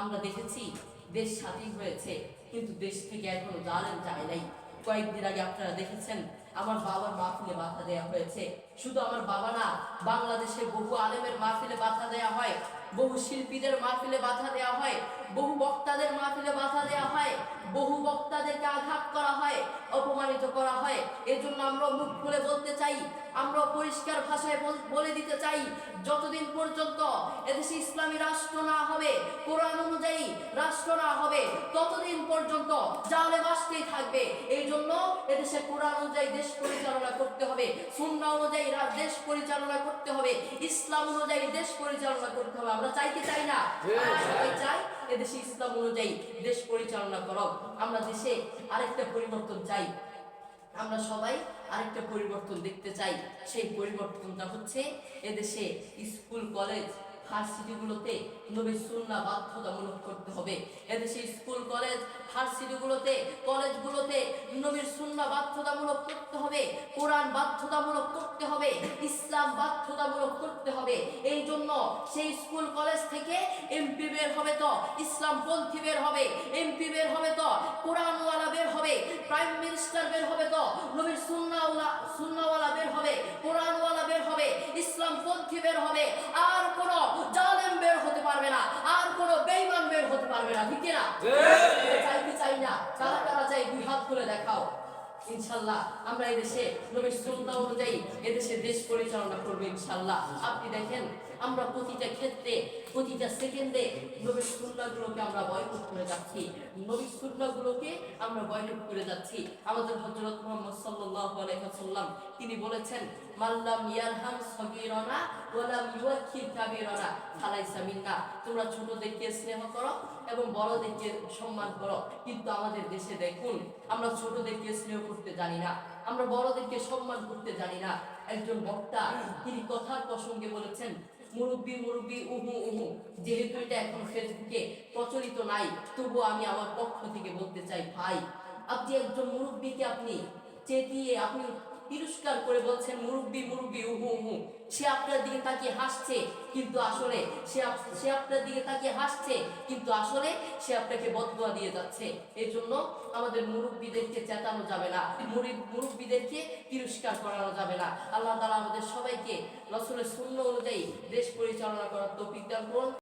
আমরা দেখেছি দেশ স্বাধীন হয়েছে, কিন্তু দেশ থেকে এখনও জালেম যায় নাই। কয়েকদিন আগে আপনারা দেখেছেন, আমার বাবার মাহফিলে বাধা দেওয়া হয়েছে। শুধু আমার বাবা না, বাংলাদেশে বহু আলেমের মাহফিলে বাধা দেওয়া হয়। বহু শিল্পীদের মাহফিলে বাধা দেওয়া হয়, বহু বক্তাদের মাহফিলে বাধা দেওয়া হয়, বহু বক্তাদেরকে আঘাত করা হয়, অপমানিত করা হয়। এজন্য আমরা মুখ খুলে বলতে চাই, আমরা পরিষ্কার ভাষায় বলে দিতে চাই, যতদিন পর্যন্ত এদেশে ইসলামী রাষ্ট্র না হবে, কোরআন অনুযায়ী রাষ্ট্র না হবে ততদিন পর্যন্ত জালেম আসতেই থাকবে। এই জন্য এদেশে কোরআন অনুযায়ী দেশ পরিচালনা করতে হবে সুন্না অনুযায়ী দেশ পরিচালনা করতে হবে ইসলাম অনুযায়ী দেশ পরিচালনা করতে হবে। আমরা চাই কি চাই না? সবাই চাই এদেশে ইসলাম অনুযায়ী দেশ পরিচালনা করো। আমরা দেশে আরেকটা পরিবর্তন চাই। আমরা সবাই আরেকটা পরিবর্তন দেখতে চাই। সেই পরিবর্তনটা হচ্ছে এদেশে স্কুল কলেজ ভার্সিটিগুলোতে নবী সুন্না বাধ্যতামূলক করতে হবে। এদেশে স্কুল, কলেজ ভার্সিটিগুলোতে কলেজগুলোতে নবীর সুন্না বাধ্যতামূলক করতে হবে। কোরআন বাধ্যতামূলক করতে হবে। ইসলাম বাধ্যতামূলক করতে হবে। এই জন্য সেই স্কুল, কলেজ থেকে এমপি বের হবে তো ইসলাম পন্থী বের হবে, এমপি বের হবে তো, কোরআনওয়ালা বের হবে, প্রাইম মিনিস্টার বের হবে তো, নবীর সুন্নাওয়ালা সুন্নাওয়ালা বের হবে, কোরআনওয়ালা বের হবে ইসলাম পন্থী বের হবে আর কোনো জালেম বের হতে পারবে না আর কোনো বেঈমান বের হতে পারবে না ঠিক না চাই কি চাই না কারা কারা চাই দুই হাত তুলে দেখাও ইনশাল্লাহ আমরা এই দেশে নবীর সুন্নাহ অনুযায়ী এদেশে দেশ পরিচালনা করব ইনশাল্লাহ আপনি দেখেন, আমরা প্রতিটা ক্ষেত্রে, প্রতিটা সেকেন্ডে নবীর সুন্নাহগুলোকে আমরা বয়কট করে যাচ্ছি। নবীর সুন্নাহগুলোকে আমরা বয়কট করে যাচ্ছি। আমাদের হযরত মুহাম্মদ সাল্লাল্লাহু আলাইহি ওয়াসাল্লাম, তিনি বলেছেন মাল্লাম ইয়ারহাম সগীরানা ওয়ালাম ইউয়াক্কির কাবীরানা ফালাইসা মিন্না। তোমরা ছোটদেরকে স্নেহ করো এবং বড়দেরকে সম্মান করো। কিন্তু আমাদের দেশে দেখুন, আমরা ছোটদেরকে স্নেহ করতে জানি না। আমরা বড়দেরকে সম্মান করতে জানি না। একজন বক্তা, তিনি কথার প্রসঙ্গে বলেছেন, মুরব্বী মুরব্বী, উহু উহু। যেহেতু এটা এখন ফেসবুকে প্রচলিত নাই তবু আমি আমার পক্ষ থেকে বলতে চাই, ভাই, আপনি একজন মুরব্বীকে আপনি চেতিয়ে আপনি তিরস্কার করে বলছেন, মুরব্বি মুরব্বি, উহু উহু। সে আপনার দিকে তাকিয়ে হাসছে, কিন্তু আসলে সে সে আপনার দিকে তাকিয়ে হাসছে, কিন্তু আসলে সে আপনাকে বদুয়া দিয়ে যাচ্ছে। এই জন্য আমাদের মুরব্বীদেরকে চেতানো যাবে না। মুরি- মুরব্বীদেরকে তিরস্কার করানো যাবে না। আল্লাহ তালা আমাদের সবাইকে রসুলের শূন্য অনুযায়ী দেশ পরিচালনা করার তৌফিক দান করুন।